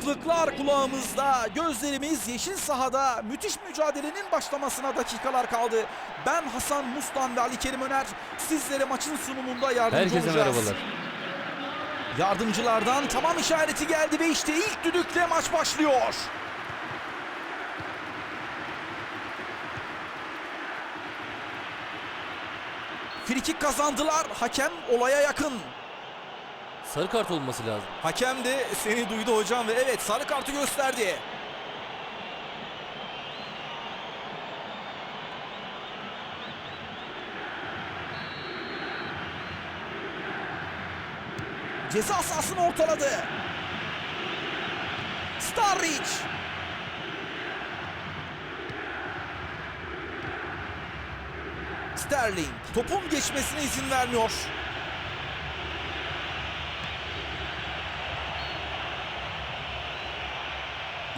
Kulaklıklar kulağımızda, gözlerimiz yeşil sahada. Müthiş mücadelenin başlamasına dakikalar kaldı. Ben Hasan Mustan ve Ali Kerim Öner sizlere maçın sunumunda yardımcı Herkese olacağız. merhabalar. Yardımcılardan tamam işareti geldi ve işte ilk düdükle maç başlıyor. Frikik kazandılar. Hakem olaya yakın. Sarı kart olması lazım. Hakem de seni duydu hocam ve evet sarı kartı gösterdi. Ceza sahasını ortaladı. Starric. Sterling topun geçmesine izin vermiyor.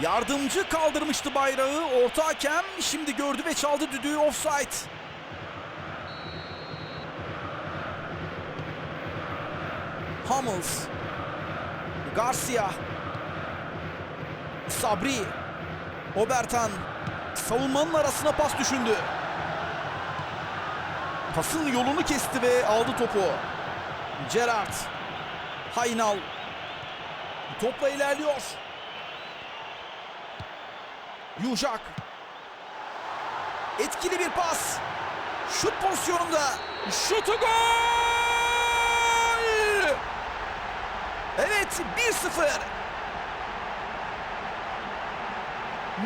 Yardımcı kaldırmıştı bayrağı. Orta hakem şimdi gördü ve çaldı düdüğü offside. Hummels. Garcia. Sabri. Obertan. Savunmanın arasına pas düşündü. Pasın yolunu kesti ve aldı topu. Gerrard. Haynal. Topla ilerliyor. Yujak. Etkili bir pas. Şut pozisyonunda. Şutu gol! Evet 1-0.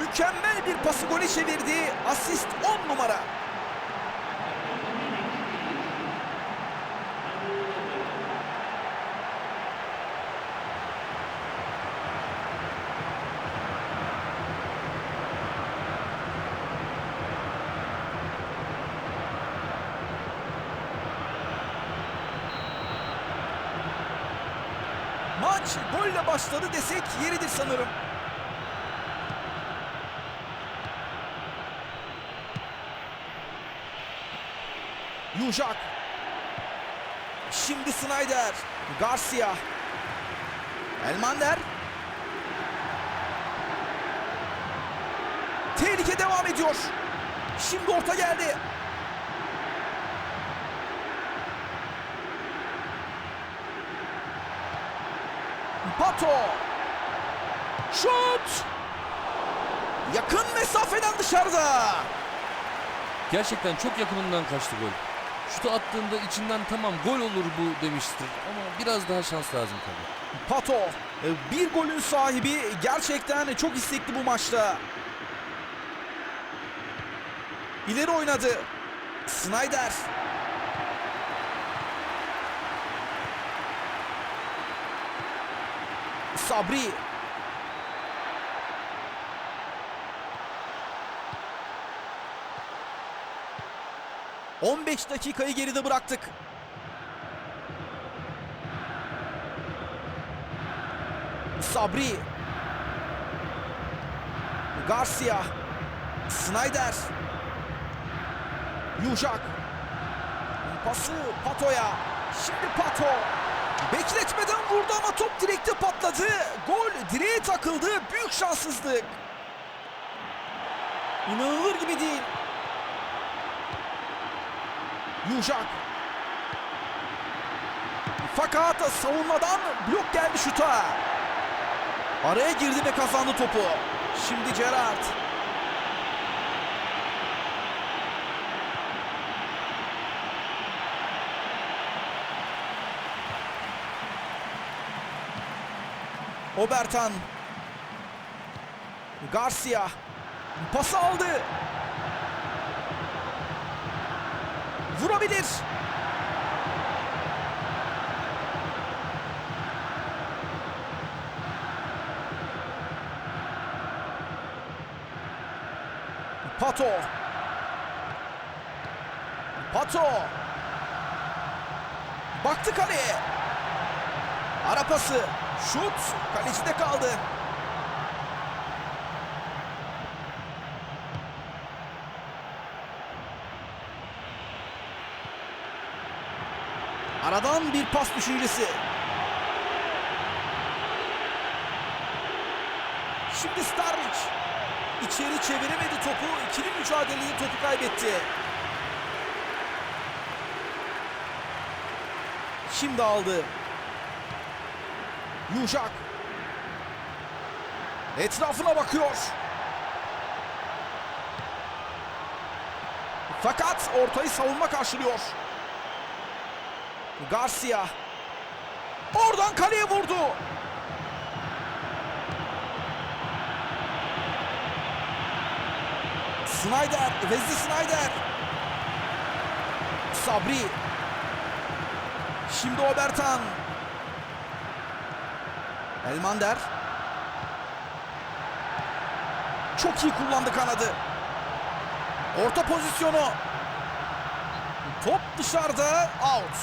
Mükemmel bir pası gole çevirdi. Asist 10 numara. Maç golle başladı desek yeridir sanırım. Yujak. Şimdi Snyder. Garcia. Elmander. Tehlike devam ediyor. Şimdi orta geldi. Pato. Şut. Yakın mesafeden dışarıda. Gerçekten çok yakınından kaçtı gol. Şutu attığında içinden tamam gol olur bu demiştir. Ama biraz daha şans lazım tabii. Pato e, bir golün sahibi gerçekten çok istekli bu maçta. İleri oynadı. Snyder. Sabri. ...15 dakikayı geride bıraktık. Sabri. Garcia. Snyder. Yujak. Pası Pato'ya. Şimdi Pato. Bekletmeden vurdu ama top direkte patladı. Gol direğe takıldı. Büyük şanssızlık. İnanılır gibi değil. Yujak. Fakat savunmadan blok geldi şuta. Araya girdi ve kazandı topu. Şimdi Gerrard. Obertan. Garcia. Pası aldı. Vurabilir. Pato. Pato. Baktı kaleye. Ara pası. Şut. Kalecide kaldı. Aradan bir pas düşüncesi. Şimdi Starlic. İçeri çeviremedi topu. İkili mücadelede topu kaybetti. Şimdi aldı. Yuşak. Etrafına bakıyor. Fakat ortayı savunma karşılıyor. Garcia. Oradan kaleye vurdu. Snyder, Wesley Snyder. Sabri. Şimdi Obertan. Elmander. Çok iyi kullandı kanadı. Orta pozisyonu. Top dışarıda out.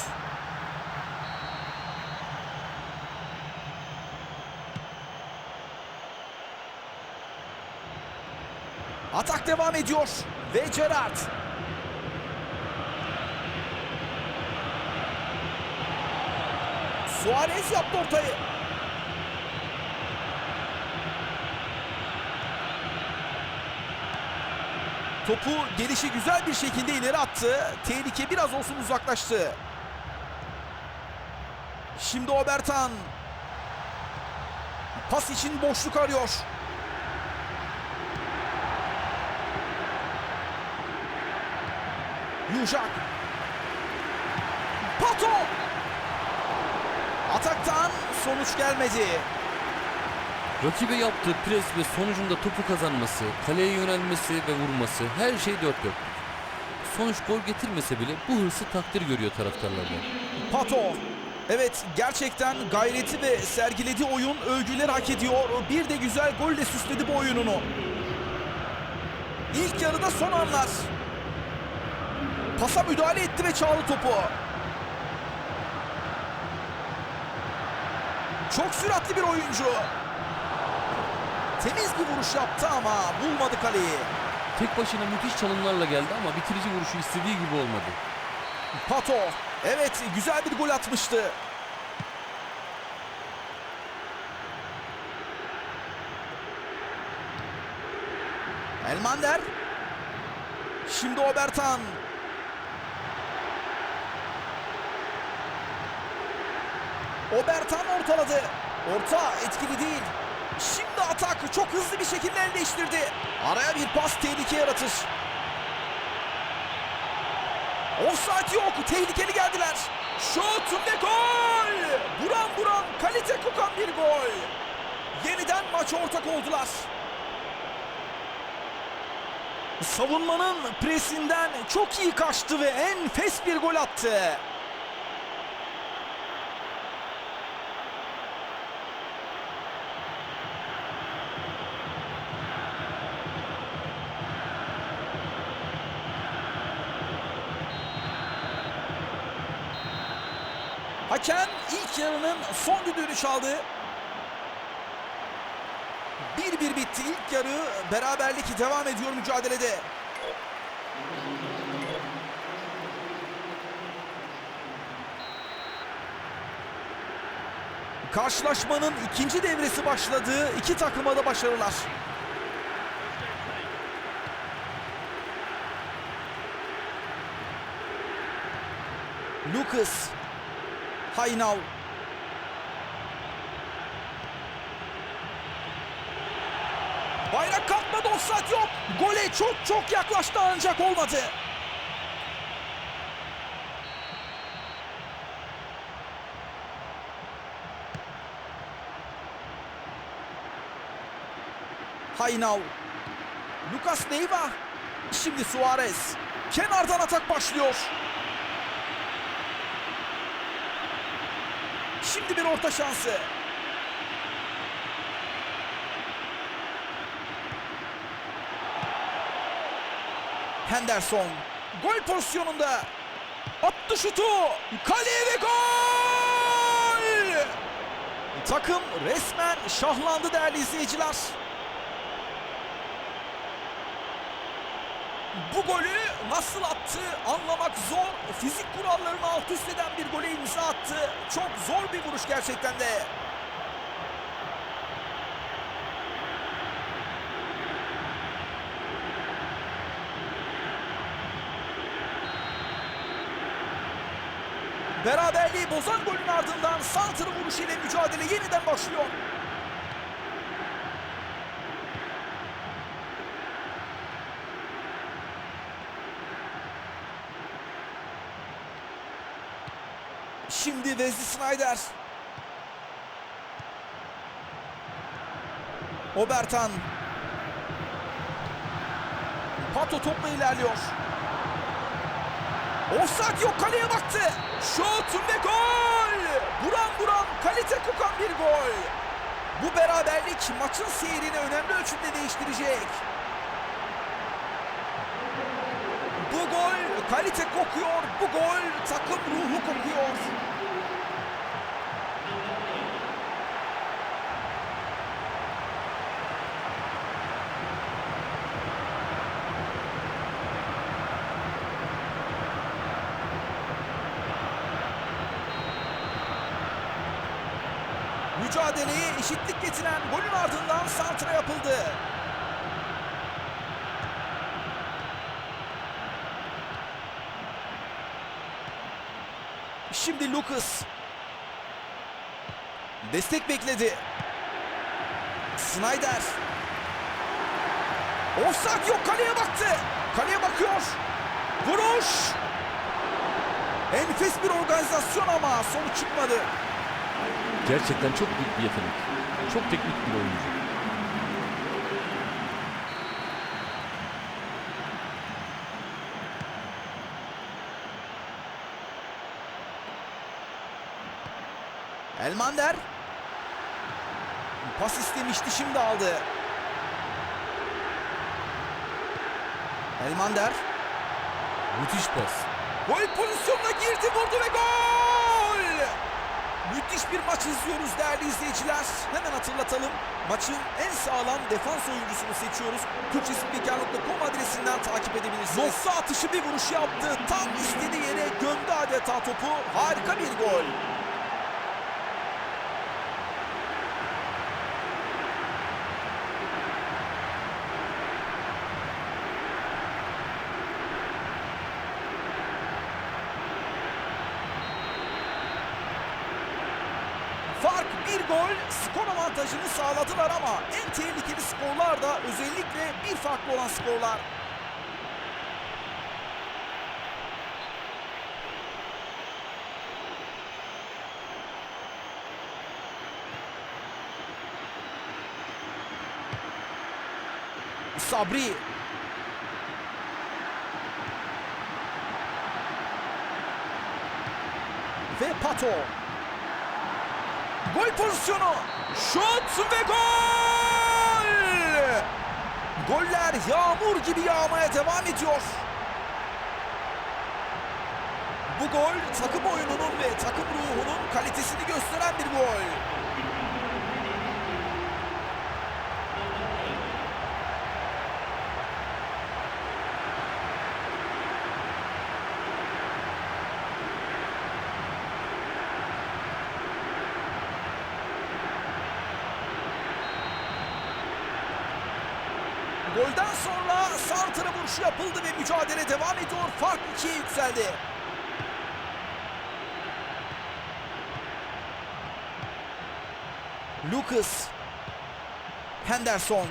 Atak devam ediyor. Ve Gerrard. Suarez yaptı ortayı. Topu gelişi güzel bir şekilde ileri attı. Tehlike biraz olsun uzaklaştı. Şimdi Obertan. Pas için boşluk arıyor. Yuşak. Pato. Ataktan sonuç gelmedi. Rakibe yaptığı pres ve sonucunda topu kazanması, kaleye yönelmesi ve vurması her şey dört dört. Sonuç gol getirmese bile bu hırsı takdir görüyor taraftarlardan. Pato. Evet gerçekten gayreti ve sergilediği oyun övgüler hak ediyor. Bir de güzel golle süsledi bu oyununu. İlk yarıda son anlar. Pasa müdahale etti ve çaldı topu. Çok süratli bir oyuncu. Temiz bir vuruş yaptı ama bulmadı kaleyi. Tek başına müthiş çalımlarla geldi ama bitirici vuruşu istediği gibi olmadı. Pato. Evet güzel bir gol atmıştı. Elmander. Şimdi Obertan. Obertan ortaladı. Orta etkili değil. Şimdi atak çok hızlı bir şekilde el değiştirdi. Araya bir pas tehlike yaratır. Offside yok. Tehlikeli geldiler. Şut ve gol. Buran buran kalite kokan bir gol. Yeniden maça ortak oldular. Savunmanın presinden çok iyi kaçtı ve enfes bir gol attı. Hakem ilk yarının düdüğünü çaldı. 1-1 bitti ilk yarı. Beraberlik devam ediyor mücadelede. Karşılaşmanın ikinci devresi başladı. İki takıma da başarılar. Lucas Haynav. Bayrak kalkmadı offside yok. Gole çok çok yaklaştı ancak olmadı. Haynav. Lucas Neyva. Şimdi Suarez. Kenardan atak başlıyor. Şimdi bir orta şansı. Henderson gol pozisyonunda attı şutu kaleye ve gol! Takım resmen şahlandı değerli izleyiciler. Bu golü nasıl attı anlamak zor. Fizik kurallarını alt üst eden bir gole imza attı. Çok zor bir vuruş gerçekten de. Bozan golün ardından Santr'ı vuruşu ile mücadele yeniden başlıyor. Şimdi Wesley Snyder. Obertan. Pato topla ilerliyor. Offside yok kaleye baktı. Şut ve gol. Buran buran kalite kokan bir gol. Bu beraberlik maçın seyrini önemli ölçüde değiştirecek. Bu gol kalite kokuyor. Bu gol takım ruhu kokuyor. Mücadeleye eşitlik getiren golün ardından santra yapıldı. Şimdi Lucas. Destek bekledi. Snyder. Offside yok kaleye baktı. Kaleye bakıyor. Vuruş. Enfes bir organizasyon ama sonuç çıkmadı. Gerçekten çok büyük bir yetenek. Çok teknik bir oyuncu. Elmander. Pas istemişti şimdi aldı. Elmander. Müthiş pas. Gol pozisyonuna girdi vurdu ve gol! Müthiş bir maç izliyoruz değerli izleyiciler. Hemen hatırlatalım. Maçın en sağlam defans oyuncusunu seçiyoruz. Türkçespiker.com adresinden takip edebilirsiniz. Nokta atışı bir vuruş yaptı. Tam istediği yere gömdü adeta topu. Harika bir gol. Fark bir gol skor avantajını sağladılar ama en tehlikeli skorlar da özellikle bir farklı olan skorlar. Sabri ve Pato. Gol pozisyonu. Şut ve gol! Goller yağmur gibi yağmaya devam ediyor. Bu gol takım oyununun ve takım ruhunun kalitesini gösteren bir gol. Santra vuruşu yapıldı ve mücadele devam ediyor. Fark 2'ye yükseldi. Lucas. Henderson.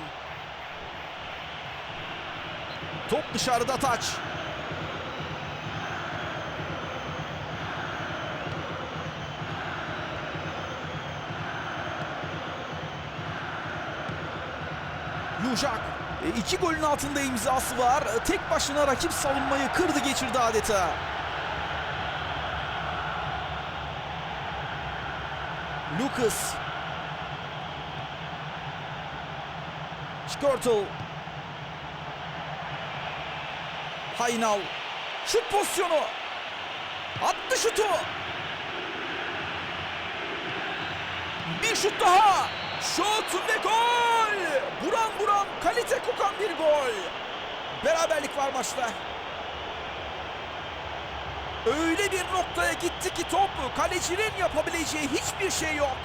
Top dışarıda taç. Yuşak. E, iki golün altında imzası var. E, Tek başına rakip savunmayı kırdı geçirdi adeta. Lucas. Skirtle. Haynal. Şut pozisyonu. Attı şutu. Bir şut daha. Şut ve gol. Buran buran kalite kokan bir gol. Beraberlik var maçta. Öyle bir noktaya gitti ki top kalecinin yapabileceği hiçbir şey yok.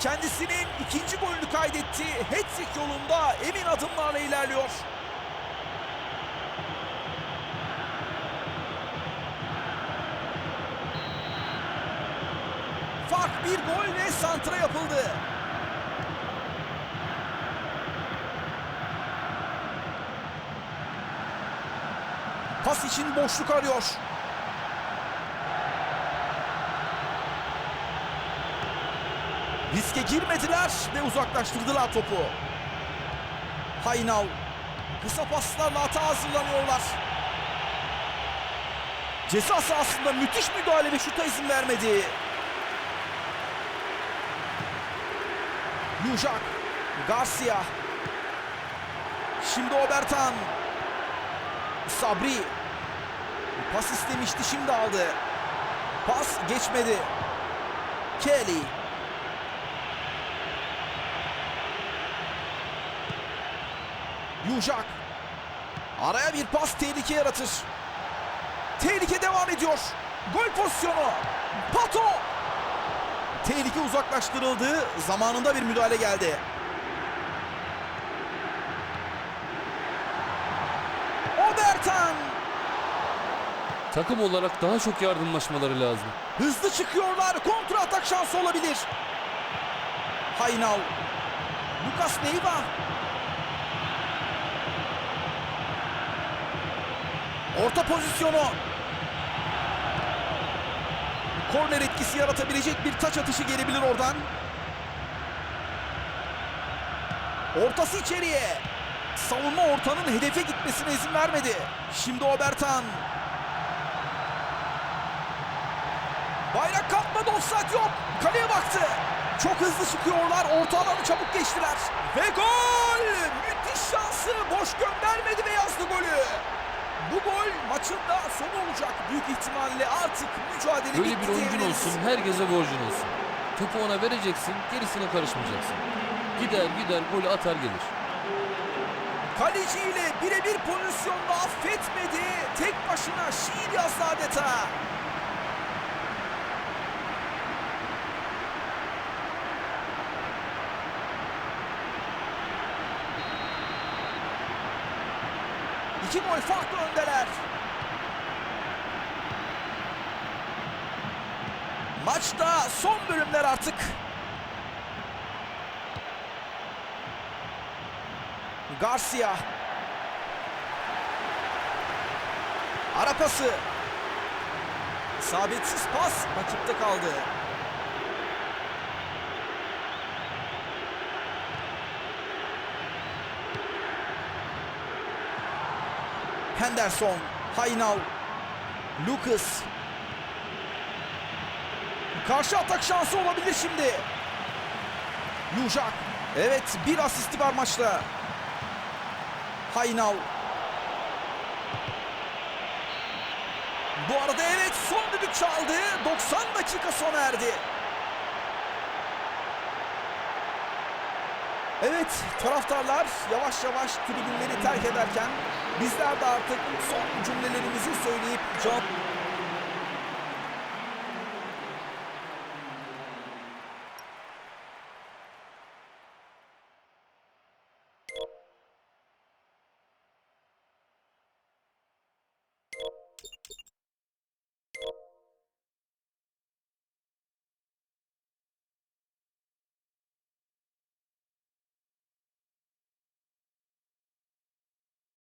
Kendisinin ikinci golünü kaydetti. Hat-trick yolunda emin adımlarla ilerliyor. bir gol ve santra yapıldı. Pas için boşluk arıyor. Riske girmediler ve uzaklaştırdılar topu. Haynal kısa paslarla ata hazırlanıyorlar. Ceza sahasında müthiş müdahale ve şuta izin vermedi. Yujak, Garcia. Şimdi Obertan. Sabri. Pas istemişti şimdi aldı. Pas geçmedi. Kelly. Yujak. Araya bir pas tehlike yaratır. Tehlike devam ediyor. Gol pozisyonu. Pato. Tehlike uzaklaştırıldı. Zamanında bir müdahale geldi. Obertan. Takım olarak daha çok yardımlaşmaları lazım. Hızlı çıkıyorlar. Kontra atak şansı olabilir. Haynal. Lucas Neiva. Orta pozisyonu. Korner etkisi yaratabilecek bir taç atışı gelebilir oradan. Ortası içeriye. Savunma ortanın hedefe gitmesine izin vermedi. Şimdi Obertan. Bayrak kalkmadı offside yok. Kaleye baktı. Çok hızlı çıkıyorlar. Orta alanı çabuk geçtiler. Ve gol! Müthiş şansı. Boş göndermedi ve yazdı golü. Bu gol maçın da sonu olacak. Büyük ihtimalle artık mücadele Böyle bitti bir oyuncun olsun, herkese borcun olsun. Topu ona vereceksin, gerisine karışmayacaksın. Gider gider golü atar gelir. Kaleciyle birebir pozisyonda affetmedi. Tek başına şiir yazdı adeta. İki gol farklı öndeler. Maçta son bölümler artık. Garcia. Ara pası. Sabitsiz pas rakipte kaldı. Henderson, Haynal, Lucas. Karşı atak şansı olabilir şimdi. Yujak. Evet bir asisti var maçta. Haynal. Bu arada evet son düdük çaldı. 90 dakika sona erdi. Evet taraftarlar yavaş yavaş tribünleri terk ederken bizler de artık son cümlelerimizi söyleyip can